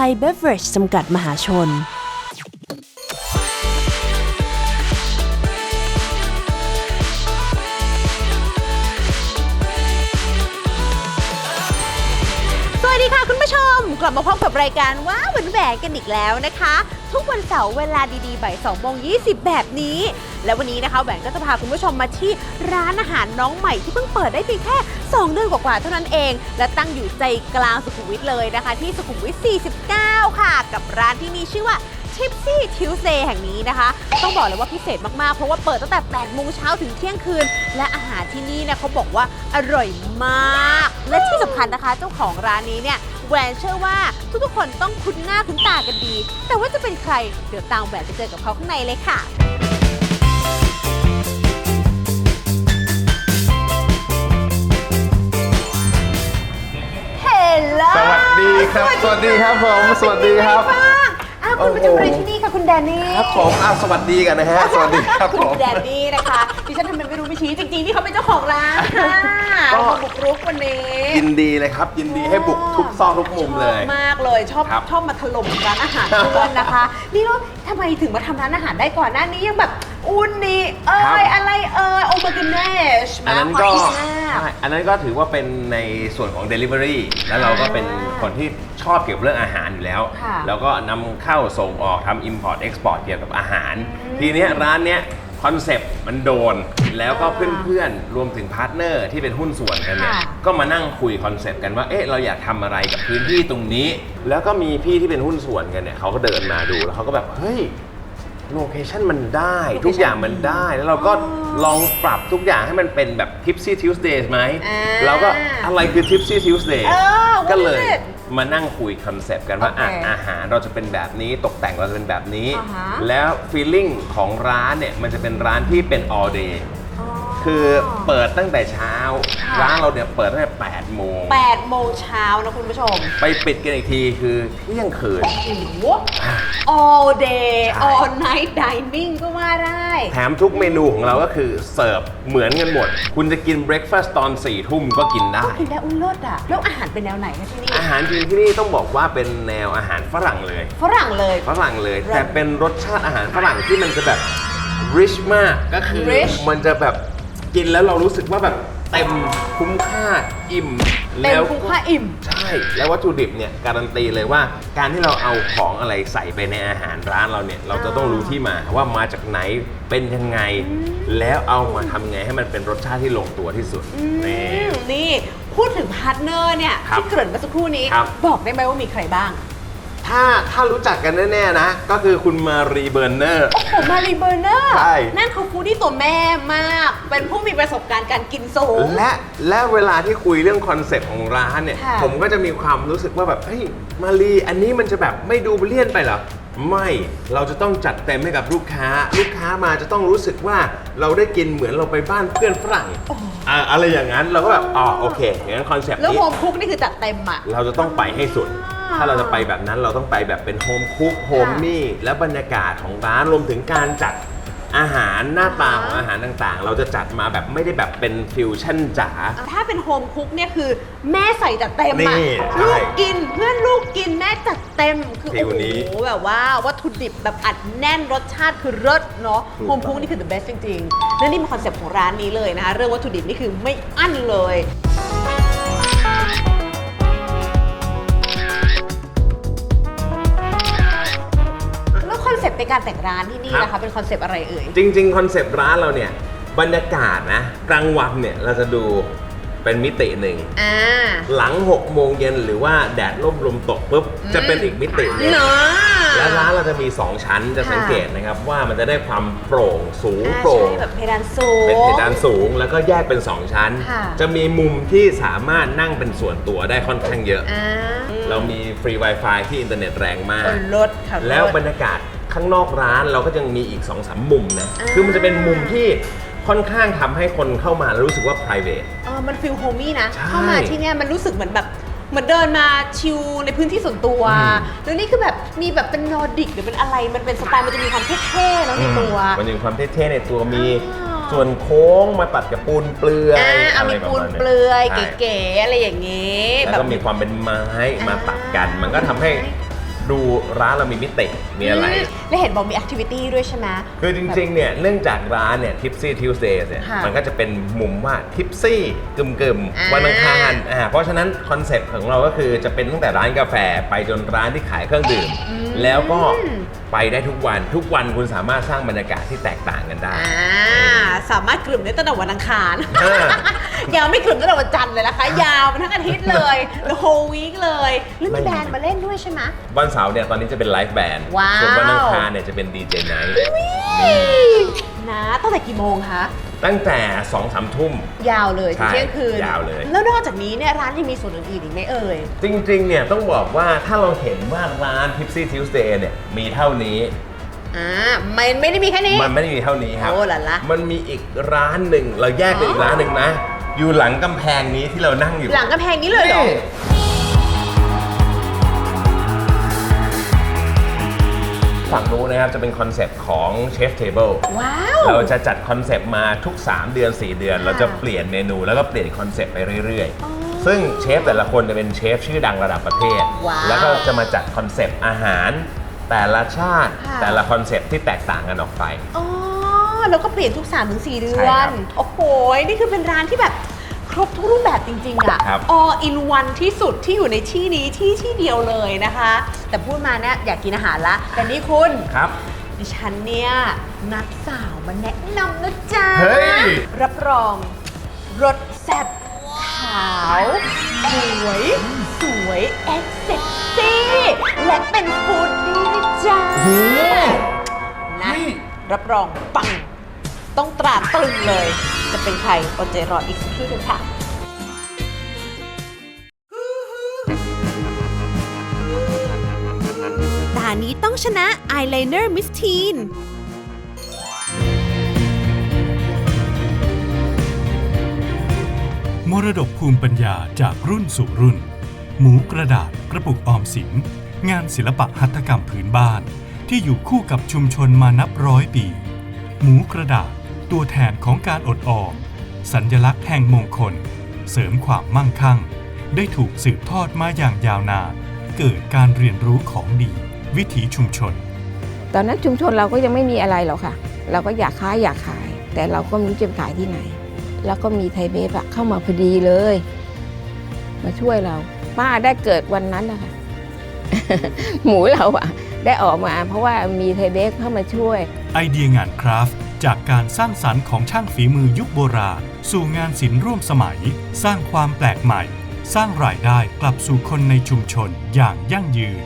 ทยเบเวอร์จจำกัดมหาชน ดีค่ะคุณผู้ชม กลับมาพบกับรายการว้าวันแหวกกันอีกแล้วนะคะ ทุกวันเสาร์เวลาดีๆบ่ายสองโมงยีแบบนี้ และวันนี้นะคะแหวนก็จะพาคุณผู้ชมมาที่ร้านอาหารน้องใหม่ที่เพิ่งเปิดได้เพียงแค่2เดือนกว่าๆเท่านั้นเอง และตั้งอยู่ใจกลางสุขุมวิทเลยนะคะ ที่สุขุมวิท49 ค่ะ กับร้านที่มีชื่อว่า Tipsy Tuesday แห่งนี้นะคะ ต้องบอกเลยว่าพิเศษมากๆ เพราะว่าเปิดตั้งแต่8โมงเช้าถึงเที่ยงคืน และอาหารที่นี่เนี่ยเขาบอกว่าอร่อยมาก และที่สำคัญนะคะ เจ้าของร้านนี้เนี่ยแหวนเชื่อว่าทุกๆคนต้องคุ้นหน้าคุ้นตากันดี แต่ว่าจะเป็นใครเดี๋ยวตามแหวนไปเจอกับเขาข้างในเลยค่ะเฮลโลสวัสดีครับ สวัสดีครับผม สวัสดีครับอ้าว คุณมาจากบริษัทที่นี่ค่ะคุณแดนนี่ครับผมอ้าวสวัสดีกันนะฮะ สวัสดีครับผมณแดนนี่นะคะดิฉันทำเป็นไม่รู้ไม่ชี้จริงๆนี่เขาเป็นเจ้าของร้านค่ะก็ มาบุกรุกวันนี้ยินดีเลยครับ ยินดีให้บุกทุกซอกทุกมุมเลย ชอบมากเลยชอบครับชอบมาถล่มร้านอาหารเพื่อนนะคะ นี่แล้วทำไมถึงมาทำร้านอาหารได้ก่อนหน้านี้ยังแบบอุนนี่เอ้ยอะไรเอ้ยโอมากินเนชอันนั้นก็มาใช่อันนั้นก็ถือว่าเป็นในส่วนของ Delivery แล้วเราก็เป็นคนที่ชอบเกี่ยวกับเรื่องอาหารอยู่แล้ว ค่ะแล้วก็นำเข้าส่งออกทำ Import Export เกี่ยวกับอาหาร ทีเนี้ยร้านเนี้ยคอนเซปต์มันโดน แล้วก็เพื่อนๆ รวมถึงพาร์ทเนอร์ที่เป็นหุ้นส่วนกันเนี่ย ค่ะ ก็มานั่งคุยคอนเซปต์กันว่า เอ๊ะ เราอยากทำอะไรกับพื้นที่ตรงนี้ แล้วก็มีพี่ที่เป็นหุ้นส่วนกันเนี่ยเขาก็เดินมาดูแล้วเขาก็แบบ เฮ้ย โลเคชันมันได้ ทุกอย่างมันได้ แล้วเราก็ลองปรับทุกอย่างให้มันเป็นแบบ Tipsy Tuesdays ไหม อ่า เราก็อะไรคือ Tipsy Tuesday เออ what ก็เลย is it? มานั่งคุยคอนเซปต์กันว่าโอเคอะอาหารเราจะเป็นแบบนี้ตกแต่งเราจะเป็นแบบนี้ อ่าฮะแล้วฟีลลิ่งของร้านเนี่ยมันจะเป็นร้านที่เป็น all day คือเปิดตั้งแต่เช้าค่ะร้านเราเนี่ยเปิดตั้งแต่8โมง8โมงเช้านะคุณผู้ชม ไปปิดกันอีกทีคือเที่ยงคืนโอ้โห all day ใช่ all night dining ก็ว่าได้ แถมทุกเมนูของเราก็คือเสิร์ฟเหมือนกันหมด คุณจะกินเบรคฟาสต์ตอน4ี่ทุ่มก็กินได้กินได้อุ้ยเลิศอะ แล้วอาหารเป็นแนวไหนนะที่นี่ อาหารจีนที่นี่ต้องบอกว่าเป็นแนวอาหารฝรั่งเลย ฝรั่งเลย ฝรั่งเลย แต่เป็นรสชาติอาหารฝรั่งที่มันจะแบบ rich มาก ก็คือ Rich มันจะแบบ กินแล้วเรารู้สึกว่าแบบเต็มคุ้มค่าอิ่มเต็มแล้วคุ้มค่าอิ่ม ใช่ แล้ววัตถุดิบเนี่ยการันตีเลยว่า การที่เราเอาของอะไรใส่ไปในอาหารร้านเราเนี่ย เราจะต้องรู้ที่มาว่ามาจากไหนเป็นยังไง แล้วเอามาทำไงให้มันเป็นรสชาติที่ลงตัวที่สุดนี่อืมนี่พูดถึงพาร์ทเนอร์เนี่ยครับที่เกริ่นเมื่อสักครู่นี้ ครับ บอกได้ไหมว่ามีใครบ้าง ถ้าถ้ารู้จักกันแน่ๆนะ ก็คือคุณมารีเบอร์เนอร์โอ้โหมารีเบอร์เนอร์ใช่ นั่นเขาฟูดที่ตัวแม่มาก เป็นผู้มีประสบการณ์การกินสูง และและเวลาที่คุยเรื่องคอนเซ็ปต์ของร้านเนี่ย ค่ะ ผมก็จะมีความรู้สึกว่าแบบ เฮ้ย มารีอันนี้มันจะแบบไม่ดูเลี่ยนไปเหรอ ไม่ เราจะต้องจัดเต็มให้กับลูกค้า ลูกค้ามาจะต้องรู้สึกว่าเราได้กินเหมือนเราไปบ้านเพื่อนฝรั่งอะอะไรอย่างนั้นเราก็แบบ อ๋อ โอเค อย่างนั้นคอนเซ็ปต์แล้วนี้ โฮมคุกนี่คือจัดเต็มอะ เราจะต้องไปให้สุดอ่า ถ้าเราจะไปแบบนั้นเราต้องไปแบบเป็นโฮมคุกโฮมมี่และบรรยากาศของร้านรวมถึงการจัดอาหารหน้าตาของอาหารต่างๆ เราจะจัดมาแบบไม่ได้แบบเป็นฟิวชั่นจ๋า ถ้าเป็นโฮมคุกเนี่ยคือแม่ใส่จัดเต็มนี่อะใช่ลูกกินเพื่อนลูกกินแม่จัดเต็มคือฟิโอ้ลนี้ โหแบบว่าวัตถุดิบแบบอัดแน่นรสชาติคือเลิศเนาะถูกโฮมคุกนี่คือ the best จริงๆและนี่เป็นคอนเซ็ปต์ของร้านนี้เลยนะคะเรื่องวัตถุดิบนี่คือไม่อั้นเลย อนเซ็ปต์ในการแต่งร้านที่นี่ครับนะคะเป็นคอนเซ็ปต์อะไรเอ่ย จริงๆคอนเซปต์ร้านเราเนี่ยบรรยากาศนะกลางวันเนี่ยเราจะดูเป็นมิติหนึ่ง อ่า หลัง6โมงเย็นหรือว่าแดดร่มลมตกปุ๊บจะเป็นอีกมิติหนึงเนาะ และร้านเราจะมี 2 ชั้นจะสังเกตนะครับว่ามันจะได้ความโปร่งสูงอ่าโปร่ง ใช่แบบเพดานสูง เป็นเพดานสูงแล้วก็แยกเป็น 2 ชั้น ค่ะ จะมีมุมที่สามารถนั่งเป็นส่วนตัวได้ค่อนข้างเยอะ อ่าเรามีฟรี Wi-Fi ที่อินเทอร์เน็ตแรงมากเออลดค่ะแล้วลดบรรยากาศ ข้างนอกร้านเราก็ยังมีอีก2อสามมุมนะ อ่า คือมันจะเป็นมุมที่ค่อนข้างทำให้คนเข้ามาแล้วรู้สึกว่า private เออมันฟิลโฮมี่นะ ใช่เข้ามาที่เนี่ยมันรู้สึกเหมือนแบบเหมือนเดินมาชิลในพื้นที่ส่วนตัวอืม แล้วนี่คือแบบมีแบบเป็นนอร์ดิกหรือเป็นอะไรมันเป็นสไตล์มันจะมีความเท่ๆเนอะในตัว มันมีความเท่ๆในตัวมีอ่าส่วนโค้งมาตัดกับปูนเปลือยอ่าเอาอะไรมีประปูนมาณเปลือยใช่เก๋ๆอะไรอย่างงี้แล้วก็มีความเป็นไม้มาตัดกัน มันก็ทำให้ ดูร้านเรามีมิติมีอะไรมแล้วเห็นบอกมีแอคทิวิตี้ด้วยใช่ไหม คือจริงๆ เนี่ย เนื่องจากร้านเนี่ย Tipsy Tuesdays เนี่ย ค่ะมันก็จะเป็นมุมว่า Tipsy กึมกึมๆอ่า วันอังคารอ่าเพราะฉะนั้นคอนเซ็ปต์ของเราก็คือจะเป็นตั้งแต่ร้านกาแฟไปจนร้านที่ขายเครื่องดื่ม แล้วก็ไปได้ทุกวันทุกวันคุณสามารถสร้างบรรยากาศที่แตกต่างกันได้ อ่าสามารถกลุ่มได้ตั้งแต่วันอังคารอ่ายาวไม่กลุ่มตั้งแต่วันจันทร์เลยนะคะ ยาวเป็นทั้งอาทิตย์เลย the whole week เลย แล้วไม่มีแบรนด์มาเล่นด้วยใช่ไหม วันเสาร์เนี่ยตอนนี้จะเป็นไลฟ์แบนด์ว้าว ส่วนวันอังคารเนี่ยจะเป็นดีเจไนท์นะตั้งแต่กี่โมงคะ ตั้งแต่2องสามทุ่ม ยาวเลยถึงใช่เที่ยงคืนยาวเลย แล้วนอกจากนี้เนี่ยร้านยังมีส่วนอื่นๆอีกไหมเอ่ย จริงๆ เนี่ยต้องบอกว่าถ้าเราเห็นว่าร้าน Tipsy Tuesday เนี่ยมีเท่านี้ อ่าไม่ไม่ได้มีแค่นี้ มันไม่ได้มีเท่านี้ครับ โอ้ล่ะละมันมีอีกร้านหนึ่งเราแยกเป็นอีกร้านหนึ่งนะ อยู่หลังกำแพงนี้ที่เรานั่งอยู่หลังกำแพงนี้เลยเหรอ นี่ ฝั่งนู้นนะครับจะเป็นคอนเซปต์ของเชฟเทเบิลว้าว เราจะจัดคอนเซปต์มาทุก 3 เดือน 4 เดือน เราจะเปลี่ยนเมนูแล้วก็เปลี่ยนคอนเซปต์ไปเรื่อยๆ ซึ่งเชฟแต่ละคนจะเป็นเชฟชื่อดังระดับประเทศ ว้าวแล้วก็จะมาจัดคอนเซปต์อาหาร แต่ละชาติค่ะ แต่ละคอนเซปต์ที่แตกต่างกันออกไป อ๋อ แล้วก็เปลี่ยนทุก3าถึงสเดืใช่อครัน บ โอ้โห นี่คือเป็นร้านที่แบบ ครบทุกรูปแบบจริงๆอะ ครับ all in one ที่สุดที่อยู่ในที่นี้ที่ที่เดียวเลยนะคะ แต่พูดมาเนี่ยอยากกินอาหารละ แต่นี่คุณ ครับ ดิฉันเนี่ยนัดสาวมาแนะนำนะจ๊ะ เฮ้ย รับรองรสแซ่บขาวสวย สวยเอ็กเซ็กซี่ และเป็นฟูดดี้นะจ๊ะนะรับรองปัง ต้องตราตรึงเลย จะเป็นใครอดใจรออีกสักครู่เดียวค่ะตานี้ต้องชนะอายไลเนอร์มิสทีนมรดกภูมิปัญญาจากรุ่นสู่รุ่น หมูกระดาษกระปุกออมสิน งานศิลปะหัตถกรรมพื้นบ้าน ที่อยู่คู่กับชุมชนมานับร้อยปี หมูกระดาษ ตัวแทนของการอดออมสัญลักษณ์แห่งมงคล เสริมความมั่งคั่ง ได้ถูกสืบทอดมาอย่างยาวนานเกิดการเรียนรู้ของดี วิถีชุมชน ตอนนั้นชุมชนเราก็ยังไม่มีอะไรหรอกค่ะ เราก็อยากขายอยากขาย แต่เราก็ไม่รู้จะไปขายที่ไหน แล้วก็มีไทยเบฟอะเข้ามาพอดีเลย มาช่วยเรา ป้าได้เกิดวันนั้นนะคะหมูเราอะได้ออกมา เพราะว่ามีไทยเบฟเข้ามาช่วย ไอเดียงานคราฟต์ จากการสร้างสรรค์ของช่างฝีมือยุคโบราณ สู่งานศิลป์ร่วมสมัย สร้างความแปลกใหม่ สร้างรายได้กลับสู่คนในชุมชนอย่างยั่งยืน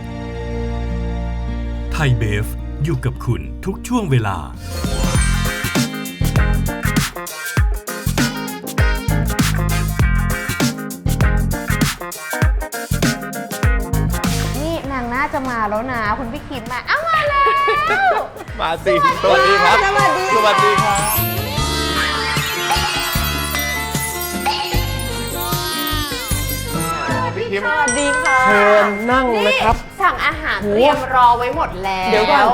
ไทยเบฟอยู่กับคุณทุกช่วงเวลา มาสิสวัสดีครับสวัสดีสวัสดีครับ พี่คิม สวัสดีค่ะเชิญนั่งนะครับ สั่งอาหารเตรียมรอไว้หมดแล้วเดี๋ยวก่อน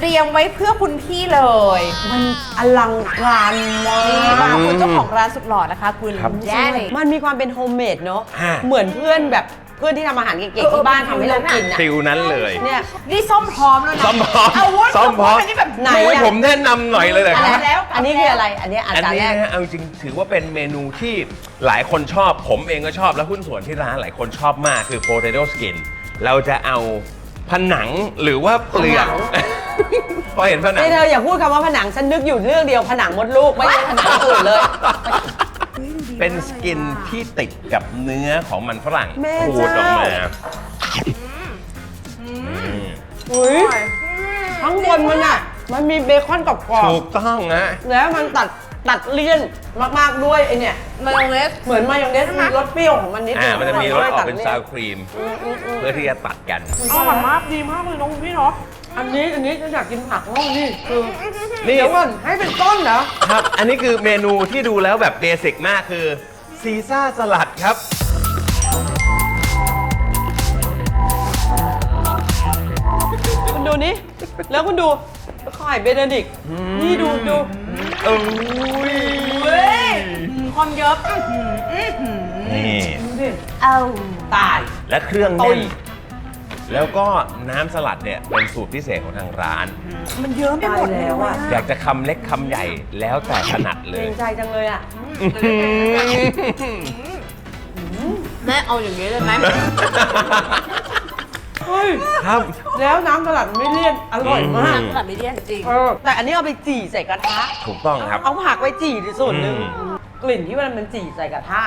เตรียมไว้เพื่อคุณพี่เลยมันอลังการมานี่กมาคุณเจ้าของร้านสุดหล่อนะคะ คุณครับ แย่เลยมันมีความเป็นโฮมเมดเนาะ ฮะ เหมือนเพื่อนแบบ เพื่อนที่ทำอาหารเก่งๆที่บ้านทำให้เรากินอะฟิลนั้นเลยเนี่ย นี่ส้มพร้อมแล้วนะซ้อมพร้อมเอาวุ้นซ้อมพร้อมอันนี้แบบไหนให้อะผมแนะนำหน่อยเลยเหรออะคไรรับแล้ว อันนี้คืออะไร อันนี้อาอันจารย์นี้แรก นะเอาจริงถือว่าเป็นเมนูที่หลายคนชอบ ผมเองก็ชอบแล้วหุ้นส่วนที่ร้านหลายคนชอบมากคือ potato skin เราจะเอาผนังหรือว่าเปลือก ผนัง พอเห็นผนังไอ้เธออย่าพูดคำว่าผนังฉันนึกอยู่เรื่องเดียวผนังมดลูกไม่ใช่ผนังอื่นเลย เป็นสกินที่ติดกับเนื้อของมันฝรั่งแม่ขูดออกมาเจ้า อืมอุ้ยข้างบนมันอะ มันมีเบคอนกรอบถูกต้องนะ ๆแล้วมันตัด ตัดเลี่ยนมากๆด้วยไอเนี่ย มายองเนส เหมือนมายองเนสมีรสเปรี้ยวของมันนิดนึอ่างมันจะมีรสออกเป็นตัดลี่ยซาวครีม เพื่อที่จะตัดกัน อร่อยมากดีมากเลยน้องพี่เนาะอันนี้อันนี้ฉันอยากกินผักน้องนี่คือนี่ เดี๋ยวก่อนให้เป็นต้นเหรอครับ อันนี้คือเมนูที่ดูแล้วแบบเบสิกมากคือซีซ่าสลัดครับ คุณดูนี่แล้วคุณดูไข่เบเนดิกต์นี่ดูดู โอ้ยความเยอะนี่ ดูดิเอาตาย และเครื่องโอ้แน่นยแล้วก็น้ำสลัดเนี่ยเป็นสูตรพิเศษของทางร้าน มันเยอะไปหมดแล้วอะอยากจะคำเล็กคำใหญ่แล้วแต่ถนัดเลเกรยงใจจังเลยอะแม่เอาอย่างนี้เลยไหม เฮ้ยครับแล้วน้ำสลัดไม่เลี่ยนอร่อยมากอืมแบบไม่เลี่ยนจริง เออแต่อันนี้เอาไปจี่ใส่กระทะ ถูกต้องครับ เอาผักไปจี่ที่ส่วนหนึ่งอืม กลิ่นที่มันมันจี่ใส่กระทะ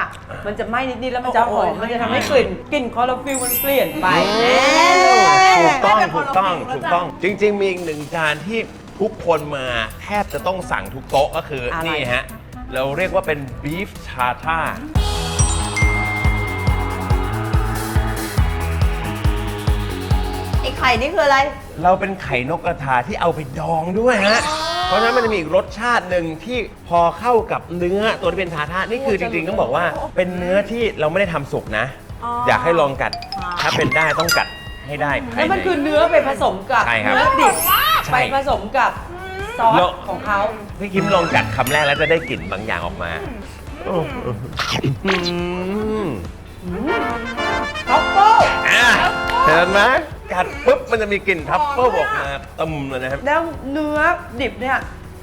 มันจะไหม้นิดๆแล้วมันจะหอมมันจะทำให้กลิ่นกลิ่นคอร์ฟิลมันเปลี่ยนไปแน่เลยถูกต้องถูกต้องถูกต้อง จริง ๆ มีอีกหนึ่งจานที่ทุกคนมาแทบจะต้องสั่งทุกโต๊ะก็คืออนี่ฮะ เราเรียกว่าเป็นบีฟชาท่าไไข่นี่คืออะไร เราเป็นไข่นกกระทาที่เอาไปดองด้วยฮะ เพราะฉะนั้นมันจะมีอีกรสชาติหนึ่งที่พอเข้ากับเนื้อตัวที่เป็นทาท่านี่คือจริงๆต้องบอกว่า เป็นเนื้อที่เราไม่ได้ทำสุกนะอยากให้ลองกัด ถ้าเป็นได้ต้องกัดให้ได้ภาแล้ยวมันในคือเนื้อไปผสมกับใช่ครับเนื้อดิบใช่ไปผสมกับซอสแล้ว ของเขาพี่คิมลองกัดคำแรกแล้วจะได้กลิ่นบางอย่างออกมาอืมท็อปเปิ้ลอะ เห็นไหมกัดปุ๊บมันจะมีกลิ่นทัฟเฟิลออกมาตึมเลยนะครับ แล้วเนื้อดิบเนี่ย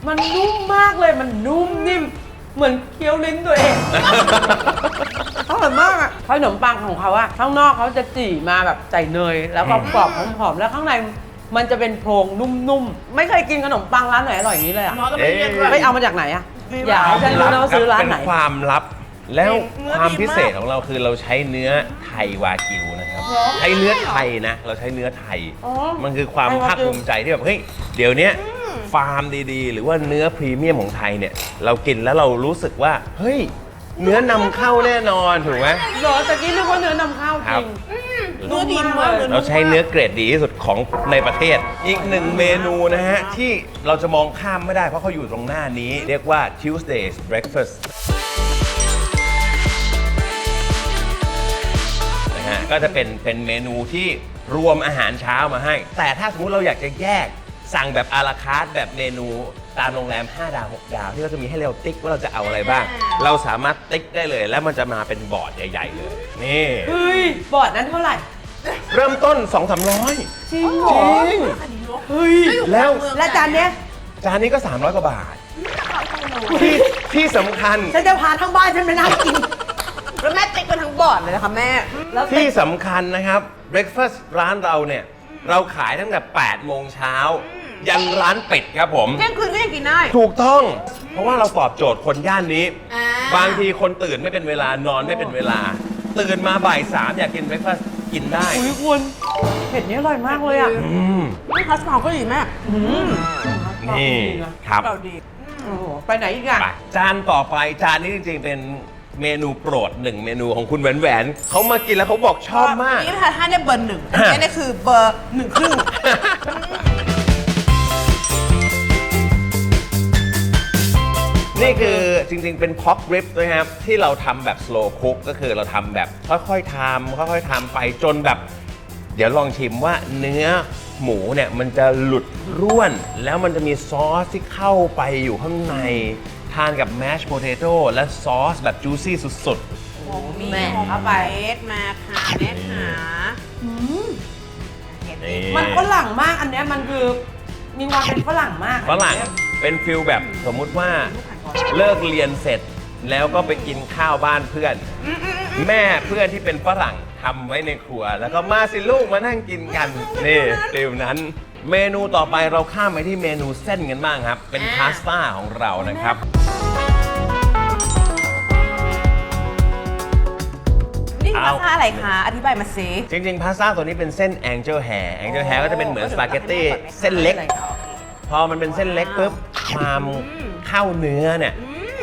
มันนุ่มมากเลยมันนุ่มนิ่ม เหมือนเคี้ยวลิ้นตัวเองอร่อยมากอะขนมปังของเขาอะข้างนอกเขาจะจี่มาแบบใส่เนย แล้วก็กรอบหอมๆแล้วข้างในมันจะเป็นโพรงนุ่มๆ ไม่เคยกินขนมปังร้านไหนอร่อยอย่างนี้เลยอะเอ๊ะไม่เอามาจากไหนอะอยากให้ฉันรู้นะว่าซื้อร้านไหน เป็นความลับ แล้วความพิเศษของเราคือเราใช้เนื้อไทยวากิวนะครับ ใช้เนื้อไทยนะ เราใช้เนื้อไทยอ๋อมันคือความไทยวากิวภาคภูมิใจที่แบบเฮ้ยเดี๋ยวเนี้ยฟาร์มดีๆ หรือว่าเนื้อพรีเมียมของไทยเนี่ย เรากินแล้วเรารู้สึกว่า เฮ้ย เนื้อนำเข้าแน่นอนถูกไหม เหรอตะกี้นึกว่าเนื้อนำเข้าจริงครับนุ่มมากเลยเราใช้เนื้อเกรดดีที่สุดของในประเทศ อีกหนึ่งเมนูนะฮะ ที่เราจะมองข้ามไม่ได้เพราะเขาอยู่ตรงหน้านี้ เรียกว่า Tuesday's breakfast ก็จะเป็นเป็นเมนูที่รวมอาหารเช้ามาให้ แต่ถ้าสมมติเราอยากจะแยกสั่งแบบอาราคาร์ทแบบเมนูตามโรงแรม 5 ดาว 6 ดาว ที่เขาจะมีให้เราติ๊กว่าเราจะเอาอะไรบ้าง เราสามารถติ๊กได้เลย แล้วมันจะมาเป็นบอร์ดใหญ่ ๆ เลย นี่ เฮ้ย บอร์ดนั้นเท่าไหร่ เริ่มต้น 2 3 0 0 จริงเหรอจริง เฮ้ย แล้ว และจานเนี้ยจานนี้ก็ 300 กว่าบาท ที่ที่สำคัญ ฉันจะพาทั้งบ้านฉันไปนั่งกิน แล้วแม่ติ๊กมาทั้งบอร์ดเลยนะคะแม่ แล้วที่สำคัญนะครับเบร a ฟาสต์ร้านเราเนี่ย เราขายตั้งแต่ 8 โมงเช้า ยันร้านปิดครับผม เที่ยงคืนก็ยังกินได้ ถูกต้อง เพราะว่าเราตอบโจทย์คนย่านนี้ อ่า บางทีคนตื่นไม่เป็นเวลานอนไม่เป็นเวลา ตื่นมาบ่ายสามอยากกินเบร a ฟาสต์กินได้ อุ้ยคุณเผ็ดนี้อร่อยมากเลยอะอืม ไม่คัสตาร์ดก็ดีแม่นี่ครับ เราดีโอ้โหไปไหนอีกอะ ไปจานต่อไปจานนี้จริงๆเป็น เมนูโปรดหนึ่งเมนูของคุณแหวนแหวนๆเขามากินแล้วเขาบอกชอบมาก นี่นะคะถ้าได้เบอร์หนึ่งอันนี้เนี่ยคือเบอร์หนึ่งครึ่ง นี่คือจริงๆ เป็นพ็อกริบนะครับ ที่เราทำแบบ slow cook ก็คือเราทำแบบค่อยๆทำค่อยๆทำไปจนแบบ เดี๋ยวลองชิมว่าเนื้อหมูเนี่ยมันจะหลุดร่วน แล้วมันจะมีซอสที่เข้าไปอยู่ข้างใน ทานกับแมชโพเตโต้และซอสแบบจูซี่สุดแม่เอาไปมาค่ะแม่ขาๆนี่มันฝรั่งมากอันเนี้ยมันคือมีความเป็นฝรั่งมากฝรั่งเป็นฟิลแบบสมมุติว่า เลิกเรียนเสร็จแล้วก็ไปกินข้าวบ้านเพื่อน แม่เพื่อนที่เป็นฝรั่งทำไว้ในครัว แล้วก็มาสิลูกมานั่งกินกัน นี่ฟิลนั้น เมนูต่อไปเราข้ามไปที่เมนูเส้นกันบ้างครับ เป็นพาสต้าของเรานะครับ นี่เอาเราพาสต้าอะไรคะ อธิบายมาสิจริงๆพาสต้าตัวนี้เป็นเส้น Angel Hair Angel Hair ก็จะเป็นเหมือนสปาเกตตี้เส้นเล็ก พอมันเป็นเส้นเล็กปุ๊บความเข้าเนื้อเนี่ย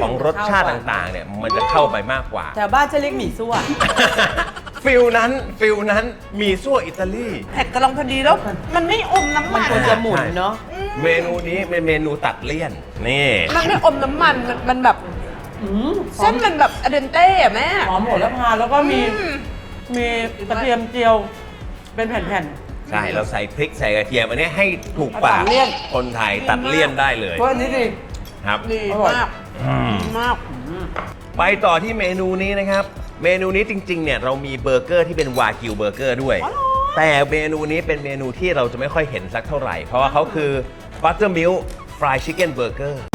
ของรสชาติต่างๆ เนี่ยมันจะเข้าไปมากกว่าแถวบ้านจะเรียกหมี่ซั่วฟิลนั้นฟิลนั้นมีซั่วอิตาลีเผ็ดกำลังพอดีแล้ว มันไม่อมน้ำมัมันนควรจะหมุนเนาะเมนูนี้เป็นเมนูตัดเลี่ยนนี่มันไม่อมน้ำมันมันมันแบบอืม เส้นมันแบบอเดนเต้อะแม่ หอมโหระพาแล้วก็มีอืม มีกระเทียมเจียว เป็นแผ่น ใช่เราใส่พริกใส่กระเทียมอันนี้ให้ถูกปากตัดเลี่ยน คนไทยตัดเลี่ยนได้เลยๆเพราะอันนี้ดิครับดีอร่อย มากอืมมาก ไปต่อที่เมนูนี้นะครับ เมนูนี้จริงๆเนี่ยเรามีเบอร์เกอร์ที่เป็นวากิวเบอร์เกอร์ด้วย แต่เมนูนี้เป็นเมนูที่เราจะไม่ค่อยเห็นสักเท่าไหร่ เพราะว่าเขาคือ Buttermilk Fried Chicken Burger บั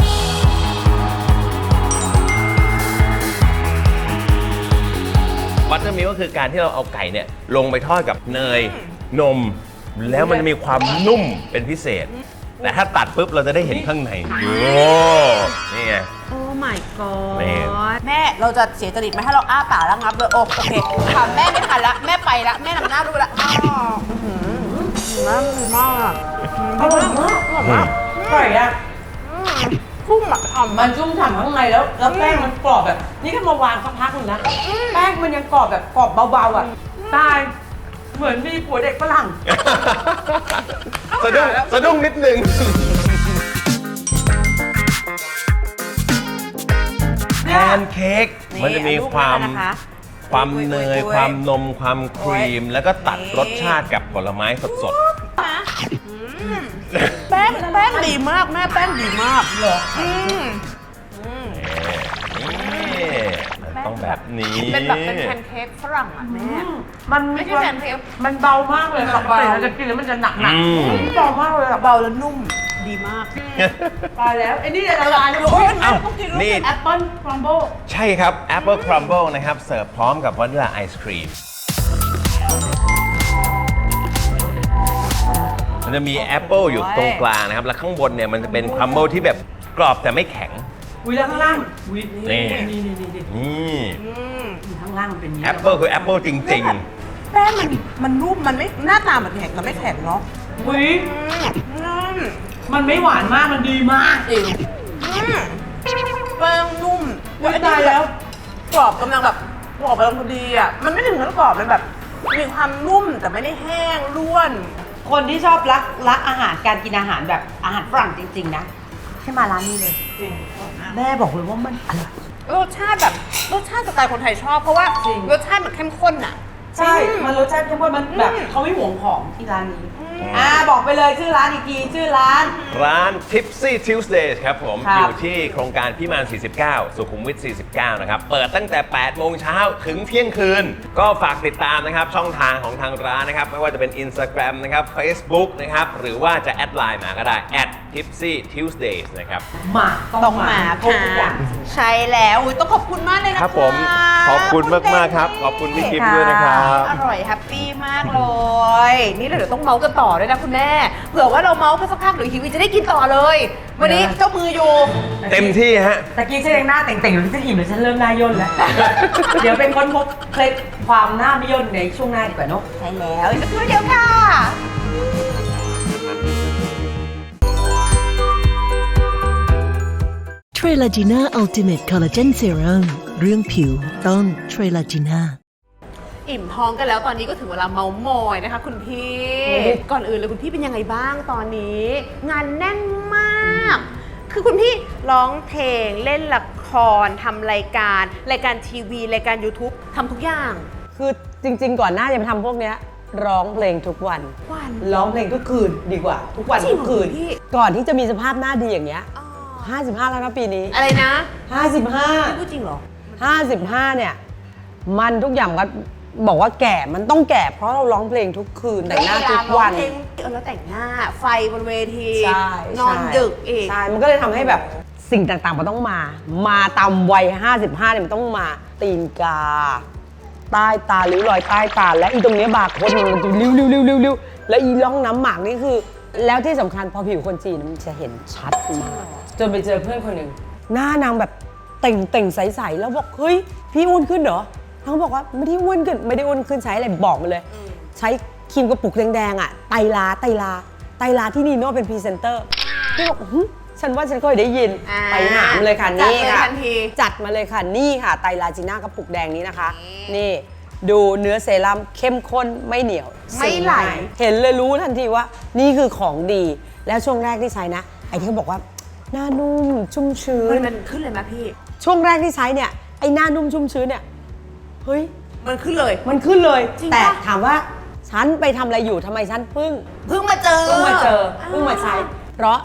ตเตอร์มิลก็คือการที่เราเอาไก่เนี่ยลงไปทอดกับเนยนม แล้วมันจะมีความนุ่มเป็นพิเศษ แต่ถ้าตัดปุ๊บเราจะได้เห็นข้างในโอ้นี่ไง โอ้ my นี่ god แม่เราจะเสียจริตไหมถ้าเราอ้าปากแล้วงับเลยโอโอเคถามแม่ไม่ทันละแม่ไปละแม่นำหน้าดูละอ้าวอื้อหือน้ำดีมากอร่อยมากอร่อยมากอร่อยอะ พุ่มอะอ่ำมันชุ่มฉ่ำข้างในแล้วแล้วแป้งมันกรอบแบบ นี่ก็มาวางสักพักหนึงนะแป้งมันยังกรอบแบบกรอบเบาๆอะตายเหมือนมีผัวเด็กฝรั่ง สะดุ้งสะดุ้งนิดนึง แพนเค้กมันจะมีความนี่นะคะ ความเนยโอ้ยความนม ความครีม แล้วก็ตัดนี่รสชาติกับผลไม้สดแป้งแป้งดีมากแม่แป้งดีมากเหรออืมๆนี่ต้องแบบนี้เป็นแบบเป็นแพนเค้กฝรั่งอะแม่ มันไม่ใช่แพนเค้กมันเบามากเลยครับเบาปกติเราจะกินแล้วมันจะหนักหนักอืม เบามากเลยอะเบาแล้วนุ่ม ดีมาก ตายแล้วไอ้นี่ละลายเลยโอ้ยเอ้าต้องกินนี่ แอปเปิ้ลครัมโบใช่ครับ Apple Crumble นะครับ เสิร์ฟพร้อมกับวานิลาไอศครีมมันจะมีแอปเปิลอยู่ตรงกลางนะครับ แล้วข้างบนเนี่ยมันจะเป็นครัมเบิลที่แบบกรอบแต่ไม่แข็ง อุ้ยแล้วข้างล่างอุ้ยนี่ นี่นี่นี่นี่นี่ข้างล่างมันเป็นอย่างนี้แอปเปิลคือแอปเปิลจริง แป้งมันมันนุ่มมันไม่หน้าตามันแข็งแต่ไม่แข็งเนาะอุ้ย อืม มันไม่หวานมากมันดีมากจริงอืมแป้งนุ่มอุ้ยตายแล้วกรอบกำลังแบบกรอบกำลังพอดีอะ มันไม่ถึงกับกรอบมันแบบ มีความนุ่มแต่ไม่ได้แห้งร่วน คนที่ชอบรักรักอาหารการกินอาหารแบบอาหารฝรั่งจริง ๆ นะให้มาร้านนี้เลยแม่บอกเลยว่ามันอร่อย รสชาติแบบรสชาติสไตล์คนไทยชอบเพราะว่าจริง รสชาติมันเข้มข้นอะ ใช่ มันรสชาติเข้มข้นมันแบบอืมเขาไม่หวงของที่ร้านนี้อ่าบอกไปเลยชื่อร้านอีกทีชื่อร้านๆร้าน Tipsy Tuesdays ครับผม ครับ อยู่ที่โครงการพิมาน 49 สุขุมวิท 49 นะครับ เปิดตั้งแต่ 8 โมงเช้าถึงเที่ยงคืน ก็ฝากติดตามนะครับ ช่องทางของทางร้านนะครับ ไม่ว่าจะเป็น Instagram นะครับ Facebook นะครับ หรือว่าจะแอดไลน์มาก็ได้ at tipsy tuesdays นะครับหมาต้องมาครบทุกอย่างใช่แล้วอุ๊ยต้องขอบคุณมากเลยนะคะครับผมขอบคุณมากๆครับขอบคุณพี่กิ๊ฟด้วยนะครับ อร่อยแฮปปี้มากเลย นี่เดี๋ยวต้องเมาส์กันต่อด้วยนะคุณแม่ เผื่อว่าเราเมาส์ไปสักพักหรือหิวอีกจะได้กินต่อเลย วันนี้เจ้ามืออยู่ เต็มที่ฮะ ตะกี้ฉันยังหน้าเต่งๆหรือฉันอิ่มหรือฉันเริ่มหน้าย่นแล้ว เดี๋ยวเป็นคนพบเคล็ดความหน้าไม่ย่นในช่วงหน้าดีกว่าเนอะ ใช่แล้วอีกสักครู่เดียวค่ะ เทรลาจีน่าอัลติเมทคอลลาเจนเซรั่มเรื่องผิวต้องเทรลาจีน่า อิ่มท้องกันแล้วตอนนี้ก็ถึงเวลาเมาส์มอยนะคะ คุณพี่ ก่อนอื่นเลยคุณพี่เป็นยังไงบ้างตอนนี้ งานแน่นมาก คือคุณพี่ร้องเพลงเล่นละครทำรายการรายการทีวีรายการ YouTube ทำทุกอย่าง คือจริง ๆ ก่อนหน้าจะมาทำพวกเนี้ยร้องเพลงทุกวันวัน ร้องเพลงทุกคืนดีกว่า ทุกวันจริงทุกคืน เหรอพี่ ก่อนที่จะมีสภาพหน้าดีอย่างเงี้ยอ๋อ55 แล้วนะปีนี้ อะไรนะ55 พูดจริงเหรอ 55 เนี่ย มันทุกอย่างก็ บอกว่าแก่มันต้องแก่เพราะเราร้องเพลงทุกคืนแต่งหน้าทุกวัน เวลาร้องเพลงเออแล้วแต่งหน้า ไฟบนเวทีใช่นอนดึกอีก ใช่ มันก็เลยทำให้แบบสิ่งต่างๆ มันต้องมา มาตามวัย 55เนี่ยมันต้องมาตีนกา ใต้ตาริ้วรอยใต้ตา และอีตรงเนี้ยบาร์โค้ดมันจะริ้วริ้วริ้วริ้วริ้วแล้วอีร่องน้ำหมากนี่คือ แล้วที่สำคัญพอผิวคนจีนมันจะเห็นชัดมากจนไปเจอเพื่อนคนหนึ่งหน้านางแบบเต่งเต่งๆใสๆแล้วบอกเฮ้ยพี่อ้วนขึ้นเหรอ เขาบอกว่าไม่ได้อ้วนขึ้นไม่ได้อ้วนขึ้นใช้อะไรบอกมาเลย ใช้ครีมกระปุกแดงๆอะไตรลาไตรลาไตรลาที่นีโน่เป็นพรีเซนเตอร์พี่บอกหึฉันว่าฉันเคยได้ยินอ่าไปหามาเลยค่ะจัดนี่เลยค่ะทันทีจัดมาเลยค่ะนี่ค่ะไตรลาจีน่ากระปุกแดงนี้นะคะนี่ ดูเนื้อเซรั่มเข้มข้นไม่เหนียวไม่ไหลซึง่ายเห็นเลยรู้ทันทีว่า นี่คือของดีแล้วช่วงแรกที่ใช้นะ ไอ้ที่เขาบอกว่า หน้านุ่มชุ่มชื้ มันนมันขึ้นเลยไหมพี่ ช่วงแรกที่ใช้เนี่ยไอ้หน้านุ่มชุ่มชื้นเนี่ย เฮ้ย มันขึ้นเลย มันขึ้นเลย จริงแต่ปะถามว่าฉันไปทำอะไรอยู่ทำไมฉันเพิ่ง เพิ่งมาเจอ เพิ่งมาเจอเพิ่งมาใช้ เพราะ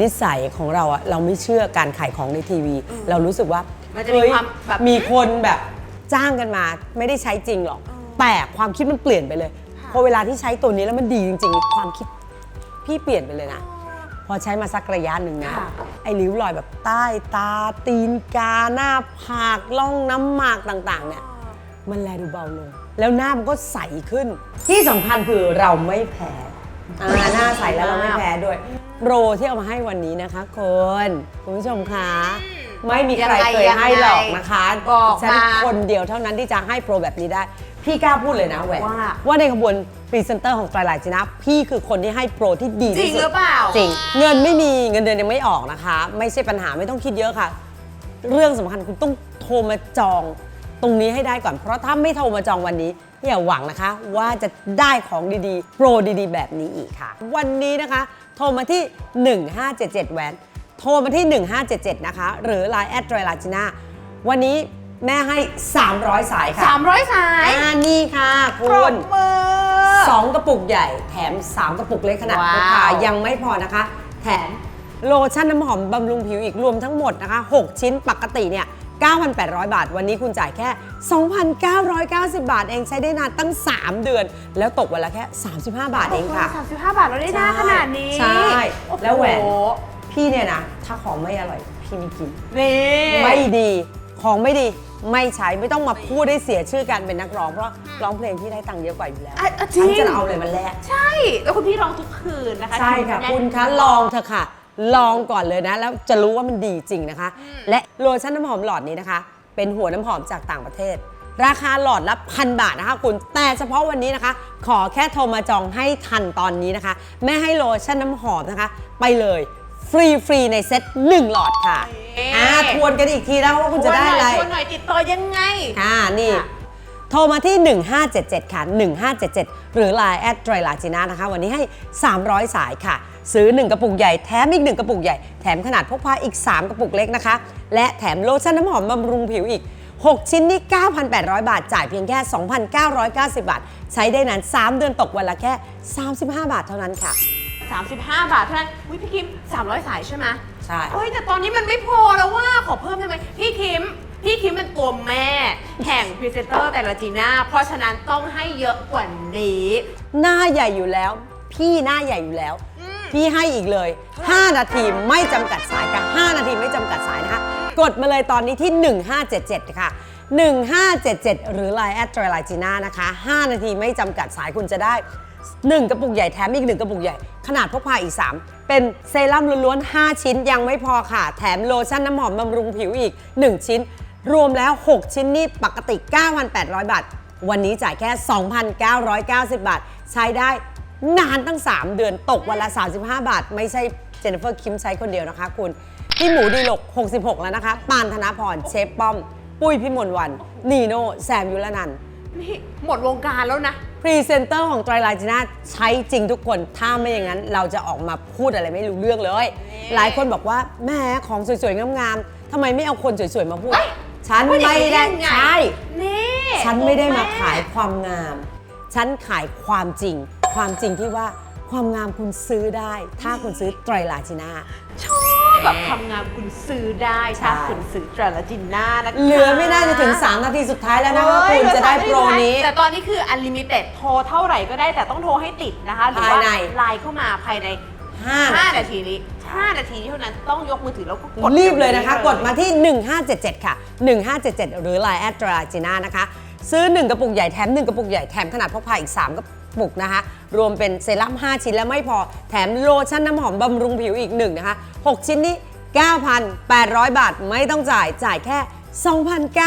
นิสัยของเราอะเราไม่เชื่อการขายของในทีวี เรารู้สึกว่ามันจะมีเฮ้ยความแบบ มีคนแบบจ้างกันมาไม่ได้ใช้จริงหรอก แต่ความคิดมันเปลี่ยนไปเลย พอเวลาที่ใช้ตัวนี้แล้วมันดีจริงๆ ความคิดพี่เปลี่ยนไปเลยนะ พอใช้มาสักระยะหนึ่งนะค่ะไอ้ริ้วรอยแบบใต้ตาตีนกาหน้าผากล่องน้ำหมากต่างๆเนี่ย มันแลดูเบาลง แล้วหน้ามันก็ใสขึ้น ที่สำคัญคือเราไม่แพ้อ่าหน้าใสแล้วเราไม่แพ้ด้วยโปรที่เอามาให้วันนี้นะคะคุณคุณผู้ชมคะไม่มีใครเคยให้หรอกนะคะบอกฉันมาคนเดียวเท่านั้นที่จะให้โปรแบบนี้ได้ พี่กล้าพูดเลยนะแหวนว่าว่าในขบวนพรีเซนเตอร์ของไตรไลท์จินะพี่คือคนที่ให้โปรที่ดีจริที่งสุดหรือเปล่าจริงเงินไม่มีเงินเดือนยังไม่ออกนะคะ ไม่ใช่ปัญหาไม่ต้องคิดเยอะค่ะ เรื่องสำคัญคุณต้องโทรมาจอง ตรงนี้ให้ได้ก่อน เพราะถ้าไม่โทรมาจองวันนี้อย่าหวังนะคะว่าจะได้ของดีๆ โปรดีๆ แบบนี้อีกค่ะ วันนี้นะคะ โทรมาที่ 1577แหวนโทรมาที่ 1577 นะคะ หรือ Line แอดไตรลาจิน่าวันนี้แม่ให้ 300 สายค่ะ300 สาย อ่านี่ค่ะคุปรณบมือ สองกระปุกใหญ่แถม 3 กระปุกเล็กขนาดพกพาว้าวยังไม่พอนะคะ แถมโลชั่นน้ำหอมบำรุงผิวอีกรวมทั้งหมดนะคะ 6 ชิ้นปกติเนี่ย 9,800 บาท วันนี้คุณจ่ายแค่ 2,990 บาทเองใช้ได้นานตั้ง 3 เดือน แล้วตกวันละแค่ 35 บาทเองค่ะ สามสิบห้าบาทเราได้หน้าขนาดนี้ใช่โอ้โหแล้วแหวน พี่เนี่ยนะ ถ้าของไม่อร่อย พี่ไม่กิน นี่ไม่ดีของไม่ดีไม่ใช้ไม่ต้องมาพูดได้เสียชื่อการเป็นนักร้องเพราะร้องเพลงที่ได้ตังค์เยอะกว่าอยู่แล้วอะอะจริฉังนจะเอาอะไรมาแลกใช่ แล้วคุณพี่ร้องทุกคืนนะคะใช่ค่ะแน่นคุณคะลองเถอะค่ะ ลองก่อนเลยนะ แล้วจะรู้ว่ามันดีจริงนะคะ และโลชั่นน้ำหอมหลอดนี้นะคะ เป็นหัวน้ำหอมจากต่างประเทศ ราคาหลอดละพันบาทนะคะคุณ แต่เฉพาะวันนี้นะคะ ขอแค่โทรมาจองให้ทันตอนนี้นะคะ แม่ให้โลชั่นน้ำหอมนะคะ ไปเลยฟรีฟรีๆในเซ็ต1 หลอดค่ะอ่าทวนกันอีกทีแล้วว่าคุณจะได้อะไร ชวนหน่อยติดต่อยังไงค่ะนี่ ค่ะ โทรมาที่ 1577 ค่ะ 1577 หรือ Line แอดไตรลาจินานะคะ วันนี้ให้ 300 สายค่ะ ซื้อ 1 กระปุกใหญ่แถมอีก 1 กระปุกใหญ่ แถมขนาดพกพาอีก 3 กระปุกเล็กนะคะ และแถมโลชั่นน้ำหอมบำรุงผิวอีก 6 ชิ้นนี่ 9,800 บาท จ่ายเพียงแค่ 2,990 บาท ใช้ได้นาน 3 เดือนตกวันละแค่ 35 บาทเท่านั้นค่ะ 35 บาทเท่านั้นอุ้ยพี่คิม 300 สายใช่ไหมใช่เฮ้ยแต่ตอนนี้มันไม่พอแล้วว่าขอเพิ่มได้ไหมพี่คิม พี่คิมเป็นตัวแม่ แห่งพรีเซนเตอร์แต่ละจีน่าเพราะฉะนั้นต้องให้เยอะกว่านี้ หน้าใหญ่อยู่แล้ว พี่หน้าใหญ่อยู่แล้ว พี่ให้อีกเลย 5 นาทีไม่จำกัดสายค่ะ5นาทีไม่จำกัดสายนะคะกดมาเลยตอนนี้ที่ 1577 ค่ะ 1577 หรือ Line แอดไตรไลจีน่านะคะ 5 นาทีไม่จำกัดสายคุณจะได้ 1 กระปุกใหญ่แถมอีก 1 กระปุกใหญ่ ขนาดพกพาอีก 3 เป็นเซรั่มล้วนๆ 5 ชิ้นยังไม่พอค่ะ แถมโลชั่นน้ำหอมบำรุงผิวอีก 1 ชิ้น รวมแล้ว 6 ชิ้นนี่ปกติ 9,800 บาท วันนี้จ่ายแค่ 2,990 บาท ใช้ได้ นานตั้ง 3 เดือนตกวันละ 35 บาท ไม่ใช่เจนนิเฟอร์คิมใช้คนเดียวนะคะคุณพี่หมูดีหลก 66 แล้วนะคะ ปานธนพรเชฟป้อม ปุ้ยพิมลวัน นีโน่แซมยุรนันท์นี่หมดวงการแล้วนะ พรีเซนเตอร์ของไตรไลจิน่าใช้จริงทุกคน ถ้าไม่อย่างนั้นเราจะออกมาพูดอะไรไม่รู้เรื่องเลย หลายคนบอกว่าแหม่ของสวยๆ งามๆทำไมไม่เอาคนสวยๆ มาพูดเฮ้ยฉันพูดอย่างไม่นี้ได้ได้ไง ใช่ นี่ฉันไม่ได้มาตัวแขายความงาม ฉันขายความจริง ความจริงที่ว่าความงามคุณซื้อได้ ถ้าคุณซื้อไตรลาจิน่าชอบแบบทำงานคุณซื้อได้ถ้าใช่คุณซื้อตราละจินน่านะคะเหลือไม่น่าจะถึง 3 นาทีสุดท้ายแล้วนะคะเฮ้ยคุณจะได้เหโปลืรอสามนาทีนี้ แต่ตอนนี้คือ unlimited โทรเท่าไหร่ก็ได้แต่ต้องโทรให้ติดนะคะ หรือว่าภายในไลน์เข้ามาภายใน5 5นาทีนี้ 5 นาทีเท่านั้นต้องยกมือถือแล้วก็กดรีบเลยนะคะดี๋วกดมาที่ 1577 ค่ะ 1577 หรือ Line แอดตราจิน่านะคะ ซื้อ 1 กระปุกใหญ่แถม 1 กระปุกใหญ่แถมขนาดพกพาอีก 3 กระ ปุกนะคะ รวมเป็นเซรั่ม 5 ชิ้นแล้วไม่พอ แถมโลชั่นน้ำหอมบำรุงผิวอีก1นะคะ 6 ชิ้นนี้ 9,800 บาท ไม่ต้องจ่าย จ่ายแค่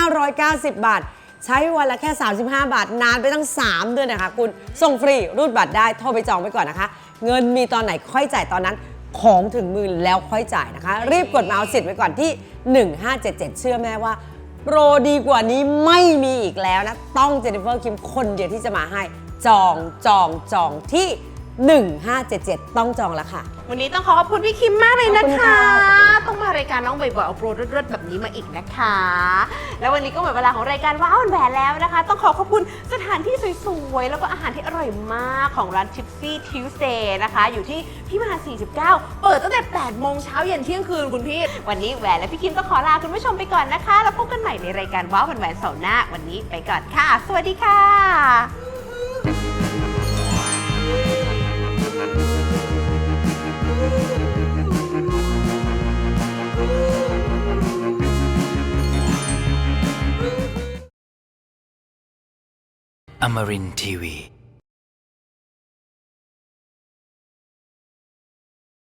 2,990 บาท ใช้วันละแค่ 35 บาท นานไปตั้ง 3 เดือนนะคะคุณ ส่งฟรี รูดบัตรได้ โทรไปจองไว้ก่อนนะคะ เงินมีตอนไหนค่อยจ่ายตอนนั้น ของถึงมือแล้วค่อยจ่ายนะคะ รีบกดมาเอาสิทธิ์ไว้ก่อนที่ 1577 เชื่อแม่ว่าโปรดีกว่านี้ไม่มีอีกแล้วนะ ต้องเจนนิเฟอร์คิมคนเดียวที่จะมาให้ จองจองจองที่ 1577 ต้องจองแล้วค่ะ วันนี้ต้องขอขอบคุณพี่คิมมากเลยนะขอบคุณคะ ค่ะต้องมารายการน้องบ่อยๆเอาโปรเลิศๆแบบนี้มาอีกนะคะ แล้ววันนี้ก็หมดเวลาของรายการว้าวมันแหวนแล้วนะคะ ต้องขอขอบคุณสถานที่สวยๆ แล้วก็อาหารที่อร่อยมากของร้าน Tipsy Tuesday นะคะ อยู่ที่พี่มหา49 เปิดตั้งแต่ 8 โมงเช้าเย็นเที่ยงคืนคุณพี่ วันนี้แหวนและพี่คิมต้องขอลาคุณผู้ชมไปก่อนนะคะ แล้วพบกันใหม่ในรายการว้าวมันแหวนเสาร์หน้า วันนี้ไปก่อนค่ะ สวัสดีค่ะ Amarin Tiwi.